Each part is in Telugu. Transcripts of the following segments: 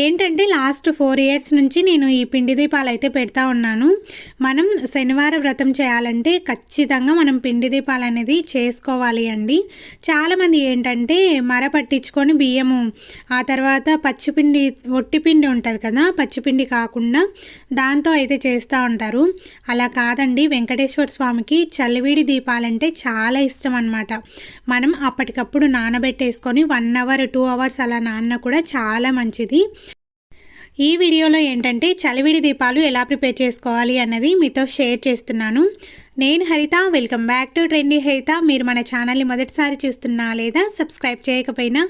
ఏంటంటే లాస్ట్ ఫోర్ ఇయర్స్ నుంచి నేను ఈ పిండి దీపాలు అయితే పెడతా ఉన్నాను. మనం శనివారం వ్రతం చేయాలంటే ఖచ్చితంగా మనం పిండి దీపాలు అనేది చేసుకోవాలి అండి. చాలామంది ఏంటంటే మర పట్టించుకొని బియ్యము ఆ తర్వాత పచ్చిపిండి ఒట్టిపిండి ఉంటుంది కదా పచ్చిపిండి కాకుండా దాంతో అయితే చేస్తూ ఉంటారు. అలా కాదండి వెంకటేశ్వర స్వామికి చల్లివిడి దీపాలంటే చాలా ఇష్టం అనమాట మనం అప్పటికప్పుడు నానబెట్టేసుకొని వన్ అవర్ టూ అవర్స్ అలా నాన్న కూడా చాలా మంచిది. ఈ వీడియోలో ఏంటంటే చలివిడి దీపాలు ఎలా ప్రిపేర్ చేసుకోవాలి అన్నది మీతో షేర్ చేస్తున్నాను. నేను Haritha welcome back to trendy Haritha. మీరు మన ఛానల్ని మొదటిసారి చూస్తున్నా లేదా సబ్స్క్రైబ్ చేయకపోయినా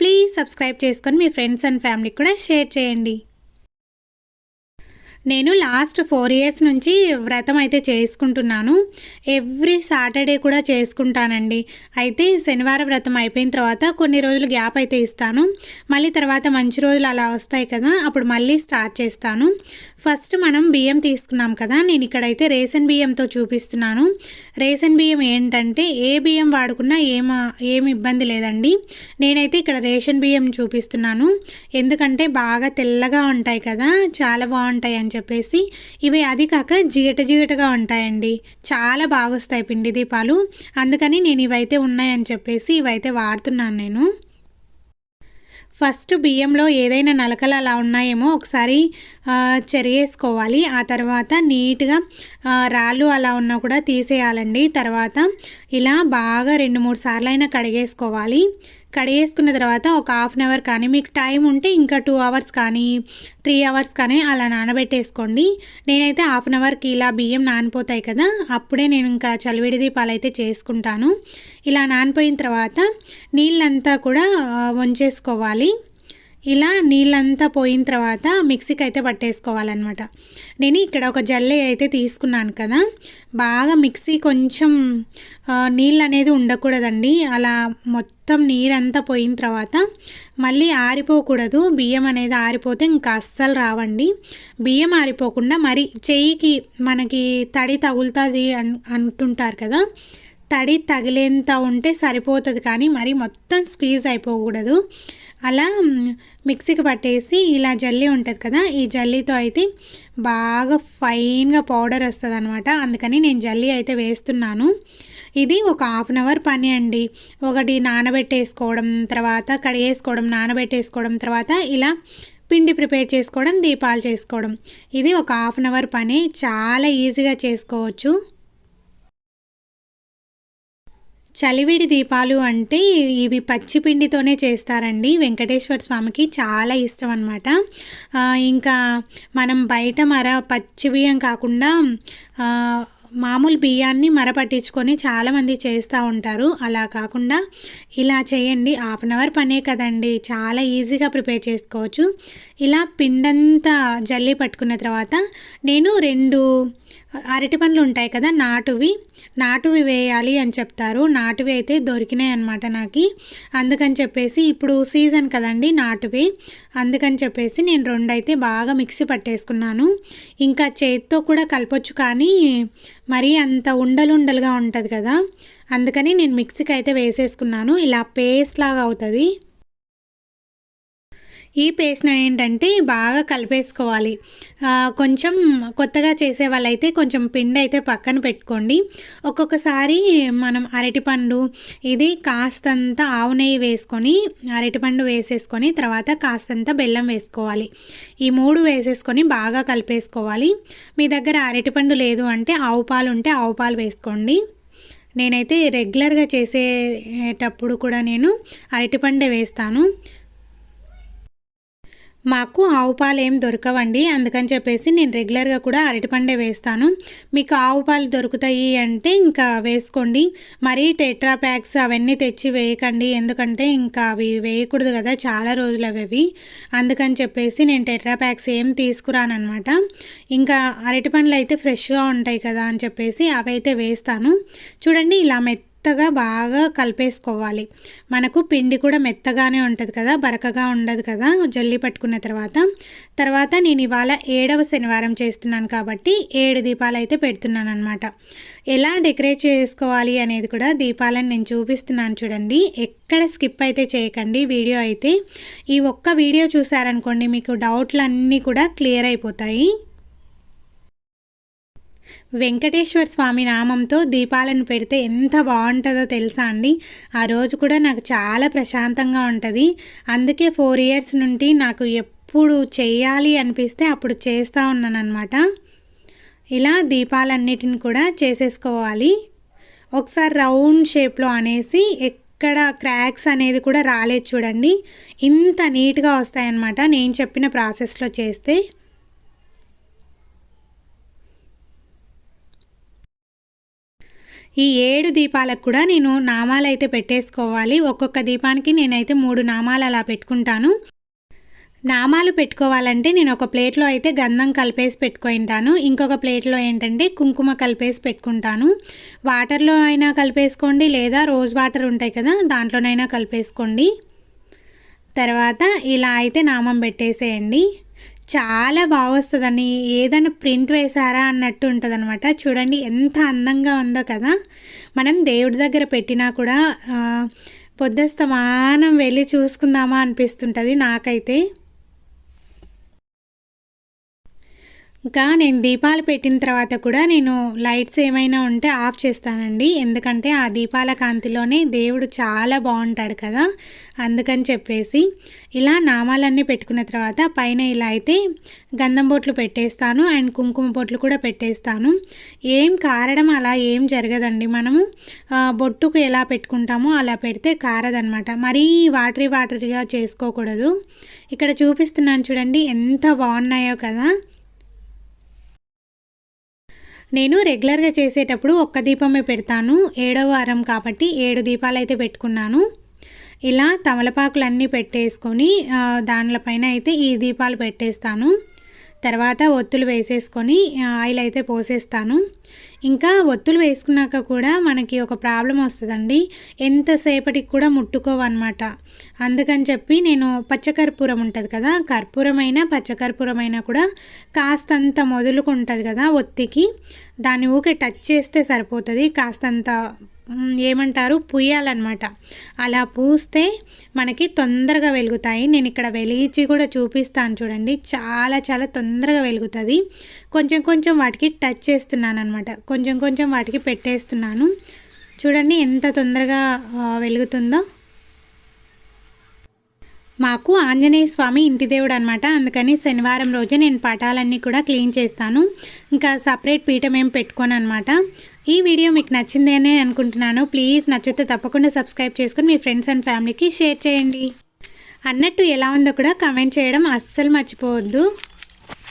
ప్లీజ్ సబ్స్క్రైబ్ చేసుకొని మీ ఫ్రెండ్స్ అండ్ ఫ్యామిలీకి కూడా షేర్ చేయండి. నేను లాస్ట్ ఫోర్ ఇయర్స్ నుంచి వ్రతం అయితే చేసుకుంటున్నాను. ఎవ్రీ సాటర్డే కూడా చేసుకుంటానండి. అయితే శనివారం వ్రతం అయిపోయిన తర్వాత కొన్ని రోజులు గ్యాప్ అయితే ఇస్తాను. మళ్ళీ తర్వాత మంచి రోజులు అలా వస్తాయి కదా అప్పుడు మళ్ళీ స్టార్ట్ చేస్తాను. ఫస్ట్ మనం బియ్యం తీసుకున్నాం కదా నేను ఇక్కడైతే రేషన్ బియ్యంతో చూపిస్తున్నాను. రేషన్ బియ్యం ఏంటంటే ఏ బియ్యం వాడుకున్నా ఏమ ఏమి ఇబ్బంది లేదండి. నేనైతే ఇక్కడ రేషన్ బియ్యం చూపిస్తున్నాను. ఎందుకంటే బాగా తెల్లగా ఉంటాయి కదా చాలా బాగుంటాయి అని చెప్పేసి ఇవి అది కాక జిగట జిగటగా ఉంటాయండి. చాలా బాగా వస్తాయి పిండి దీపాలు. అందుకని నేను ఇవైతే ఉన్నాయని చెప్పేసి ఇవైతే వాడుతున్నాను నేను. ఫస్ట్ బియ్యంలో ఏదైనా నలకలు అలా ఉన్నాయేమో ఒకసారి చెరిగేసుకోవాలి. ఆ తర్వాత నీట్గా రాళ్ళు అలా ఉన్నా కూడా తీసేయాలండి. తర్వాత ఇలా బాగా రెండు మూడు సార్లు అయినా కడిగేసుకోవాలి. కడిగేసుకున్న తర్వాత ఒక హాఫ్ అన్ అవర్ కానీ మీకు టైం ఉంటే ఇంకా టూ అవర్స్ కానీ త్రీ అవర్స్ కానీ అలా నానబెట్టేసుకోండి. నేనైతే హాఫ్ అన్ అవర్కి ఇలా బియ్యం నానిపోతాయి కదా అప్పుడే నేను ఇంకా చలివిడి దీపాలు అయితే చేసుకుంటాను. ఇలా నానిపోయిన తర్వాత నీళ్ళంతా కూడా వంచేసుకోవాలి. ఇలా నీళ్ళంతా పోయిన తర్వాత మిక్సీకి అయితే పట్టేసుకోవాలన్నమాట. నేను ఇక్కడ ఒక జల్లె అయితే తీసుకున్నాను కదా బాగా మిక్సీ కొంచెం నీళ్ళు అనేది ఉండకూడదండి. అలా మొత్తం మొత్తం నీరంతా పోయిన తర్వాత మళ్ళీ ఆరిపోకూడదు. బియ్యం అనేది ఆరిపోతే ఇంకా అస్సలు రావండి. బియ్యం ఆరిపోకుండా మరి చెయ్యికి మనకి తడి తగులుతుంది అన్ అంటుంటారు కదా తడి తగిలేంత ఉంటే సరిపోతుంది కానీ మరి మొత్తం స్క్వీజ్ అయిపోకూడదు. అలా మిక్సీకి పట్టేసి ఇలా జల్లీ ఉంటుంది కదా ఈ జల్లీతో అయితే బాగా ఫైన్గా పౌడర్ వస్తుంది అనమాట అందుకని నేను జల్లీ అయితే వేస్తున్నాను. ఇది ఒక హాఫ్ అన్ అవర్ పని అండి. ఒకటి నానబెట్టేసుకోవడం తర్వాత కడిగేసుకోవడం నానబెట్టేసుకోవడం తర్వాత ఇలా పిండి ప్రిపేర్ చేసుకోవడం దీపాలు చేసుకోవడం. ఇది ఒక హాఫ్ అన్ అవర్ పని. చాలా ఈజీగా చేసుకోవచ్చు. చలివిడి దీపాలు అంటే ఇవి పచ్చిపిండితోనే చేస్తారండి. వెంకటేశ్వర స్వామికి చాలా ఇష్టం అనమాట ఇంకా మనం బయట మర పచ్చి బియ్యం కాకుండా మామూలు బియ్యాన్ని మరపట్టించుకొని చాలామంది చేస్తూ ఉంటారు. అలా కాకుండా ఇలా చేయండి. హాఫ్ అన్ అవర్ పనే కదండి. చాలా ఈజీగా ప్రిపేర్ చేసుకోవచ్చు. ఇలా పిండంతా జల్లి పట్టుకున్న తర్వాత నేను రెండు అరటి పండ్లు ఉంటాయి కదా నాటువి. నాటువి వేయాలి అని చెప్తారు. నాటువి అయితే దొరికినాయి అనమాట నాకు. అందుకని చెప్పేసి ఇప్పుడు సీజన్ కదండి నాటువి. అందుకని చెప్పేసి నేను రెండు అయితే బాగా మిక్సీ పట్టేసుకున్నాను. ఇంకా చేతితో కూడా కలపొచ్చు కానీ మరీ అంత ఉండలు ఉండలుగా ఉంటుంది కదా. అందుకని నేను మిక్సీకి అయితే వేసేసుకున్నాను. ఇలా పేస్ట్ లాగా అవుతుంది. ఈ పేస్ట్ ఏంటంటే బాగా కలిపేసుకోవాలి. కొంచెం కొత్తగా చేసే వాళ్ళైతే కొంచెం పిండి అయితే పక్కన పెట్టుకోండి. ఒక్కొక్కసారి మనం అరటిపండు ఇది కాస్తంత ఆవు నెయ్యి వేసుకొని అరటిపండు వేసేసుకొని తర్వాత కాస్తంత బెల్లం వేసుకోవాలి. ఈ మూడు వేసేసుకొని బాగా కలిపేసుకోవాలి. మీ దగ్గర అరటిపండు లేదు అంటే ఆవు పాలు ఉంటే ఆవు పాలు వేసుకోండి. నేనైతే రెగ్యులర్గా చేసేటప్పుడు కూడా నేను అరటిపండే వేస్తాను. మాకు ఆవు పాలు ఏం దొరకవండి. అందుకని చెప్పేసి నేను రెగ్యులర్గా కూడా అరటిపండే వేస్తాను. మీకు ఆవు పాలు దొరుకుతాయి అంటే ఇంకా వేసుకోండి. మరీ టెట్రా ప్యాక్స్ అవన్నీ తెచ్చి వేయకండి. ఎందుకంటే ఇంకా అవి వేయకూడదు కదా చాలా రోజులు అవి అందుకని చెప్పేసి నేను టెట్రా ప్యాక్స్ ఏం తీసుకురానమాట ఇంకా అరటి పండ్లు అయితే ఫ్రెష్గా ఉంటాయి కదా అని చెప్పేసి అవి అయితే వేస్తాను. చూడండి ఇలా మెత్త మెత్తగా బాగా కలిపేసుకోవాలి. మనకు పిండి కూడా మెత్తగానే ఉంటుంది కదా బరకగా ఉండదు కదా జల్లి పట్టుకున్న తర్వాత. తర్వాత నేను ఇవాళ ఏడవ శనివారం చేస్తున్నాను కాబట్టి ఏడు దీపాలు అయితే పెడుతున్నాను అనమాట ఎలా డెకరేట్ చేసుకోవాలి అనేది కూడా దీపాలను నేను చూపిస్తున్నాను చూడండి. ఎక్కడ స్కిప్ అయితే చేయకండి వీడియో అయితే. ఈ ఒక్క వీడియో చూసారనుకోండి మీకు డౌట్లు అన్నీ కూడా క్లియర్ అయిపోతాయి. వెంకటేశ్వర స్వామి నామంతో దీపాలను పెడితే ఎంత బాగుంటుందో తెలుసా అండి? ఆ రోజు కూడా నాకు చాలా ప్రశాంతంగా ఉంటుంది. అందుకే ఫోర్ ఇయర్స్ నుండి నాకు ఎప్పుడు చేయాలి అనిపిస్తే అప్పుడు చేస్తూ ఉన్నాను అనమాట ఇలా దీపాలన్నిటిని కూడా చేసేసుకోవాలి. ఒకసారి రౌండ్ షేప్లో అనేసి ఎక్కడ క్రాక్స్ అనేది కూడా రాలేదు చూడండి. ఇంత నీట్గా వస్తాయన్నమాట నేను చెప్పిన ప్రాసెస్లో చేస్తే. ఈ ఏడు దీపాలకు కూడా నేను నామాలు అయితే పెట్టేసుకోవాలి. ఒక్కొక్క దీపానికి నేనైతే మూడు నామాలు అలా పెట్టుకుంటాను. నామాలు పెట్టుకోవాలంటే నేను ఒక ప్లేట్లో అయితే గంధం కలిపేసి పెట్టుకుంటాను. ఇంకొక ప్లేట్లో ఏంటంటే కుంకుమ కలిపేసి పెట్టుకుంటాను. వాటర్లో అయినా కలిపేసుకోండి లేదా రోజ్ వాటర్ ఉంటాయి కదా దాంట్లోనైనా కలిపేసుకోండి. తర్వాత ఇలా అయితే నామం పెట్టేసేయండి. చాలా బాగా వస్తుందని ఏదైనా ప్రింట్ వేసారా అన్నట్టు ఉంటుంది అనమాట చూడండి ఎంత అందంగా ఉందో కదా. మనం దేవుడి దగ్గర పెట్టినా కూడా పొద్దుస్తమానం వెళ్ళి చూసుకుందామా అనిపిస్తుంటుంది నాకైతే. ఇంకా నేను దీపాలు పెట్టిన తర్వాత కూడా నేను లైట్స్ ఏమైనా ఉంటే ఆఫ్ చేస్తానండి. ఎందుకంటే ఆ దీపాల కాంతిలోనే దేవుడు చాలా బాగుంటాడు కదా. అందుకని చెప్పేసి ఇలా నామాలన్నీ పెట్టుకున్న తర్వాత పైన ఇలా అయితే గంధం బొట్లు పెట్టేస్తాను అండ్ కుంకుమ బొట్లు కూడా పెట్టేస్తాను. ఏం కారడం అలా ఏం జరగదండి. మనము బొట్టుకు ఎలా పెట్టుకుంటామో అలా పెడితే కారదనమాట మరీ వాటరీ వాటరీగా చేసుకోకూడదు. ఇక్కడ చూపిస్తున్నాను చూడండి ఎంత బాగున్నాయో కదా. నేను రెగ్యులర్గా చేసేటప్పుడు ఒక్క దీపమే పెడతాను. ఏడవ వారం కాబట్టి ఏడు దీపాలు అయితే పెట్టుకున్నాను. ఇలా తమలపాకులన్నీ పెట్టేసుకొని దానిపైన అయితే ఈ దీపాలు పెట్టేస్తాను. తర్వాత ఒత్తులు వేసేసుకొని ఆయిల్ అయితే పోసేస్తాను. ఇంకా ఒత్తులు వేసుకున్నాక కూడా మనకి ఒక ప్రాబ్లం వస్తుందండి. ఎంతసేపటికి కూడా ముట్టుకోవన్నమాట. అందుకని చెప్పి నేను పచ్చకర్పూరం ఉంటుంది కదా కర్పూరమైనా పచ్చకర్పూరమైనా కూడా కాస్తంత మొదలుకుంటుంది కదా ఒత్తికి. దాన్ని ఊకే టచ్ చేస్తే సరిపోతుంది కాస్తంత ఏమంటారు? పుయ్యాలన్నమాట. అలా పూస్తే మనకి తొందరగా వెలుగుతాయి. నేను ఇక్కడ వెలిగించి కూడా చూపిస్తాను చూడండి. చాలా చాలా తొందరగా వెలుగుతుంది. కొంచెం కొంచెం వాటికి టచ్ చేస్తున్నాను అనమాట కొంచెం కొంచెం వాటికి పెట్టేస్తున్నాను. చూడండి ఎంత తొందరగా వెలుగుతుందో. మాకు ఆంజనేయ స్వామి ఇంటి దేవుడు అనమాట అందుకని శనివారం రోజు నేను పటాలన్నీ కూడా క్లీన్ చేస్తాను. ఇంకా సపరేట్ పీఠం ఏం పెట్టుకోను అనమాట ఈ వీడియో మీకు నచ్చింది అని అనుకుంటున్నాను. ప్లీజ్ నచ్చితే తప్పకుండా సబ్స్క్రైబ్ చేసుకుని మీ ఫ్రెండ్స్ అండ్ ఫ్యామిలీకి షేర్ చేయండి. అన్నట్టు ఎలా ఉందో కూడా కమెంట్ చేయడం అస్సలు మర్చిపోవద్దు.